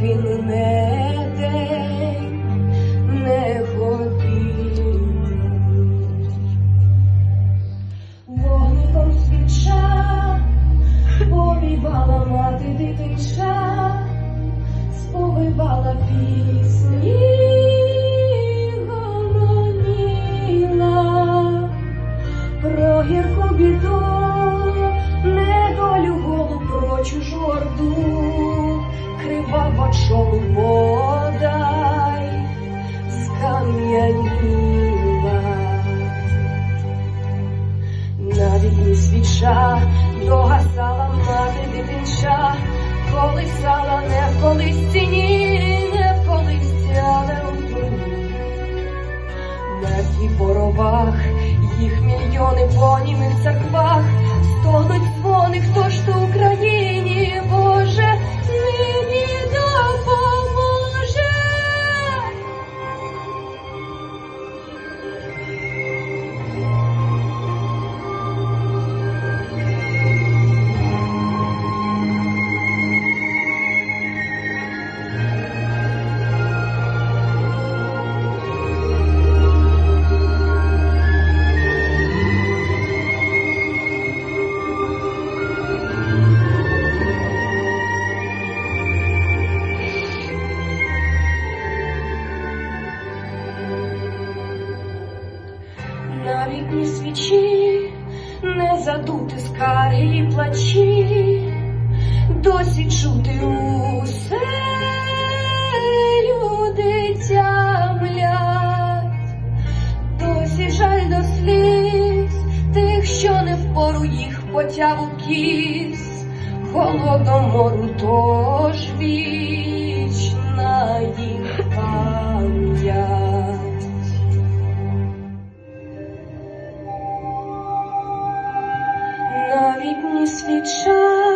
до не годину. Вогником свіча повівала мати дитинча, сповивала пісні, про гірку біду, чолу бодай скам'яніла. На вікні свіча догасала мати дитинча, колисала не в колисці, ні, не в колисці, але у труні. Мертві по ровах, їх мільйони по німих на вікні свічі, не задути скарги і плачі, досі чути усе люди тямлять, досі жаль до тих, що не впору їх потяг у кіс, голодомору тож вічна На вікні свіча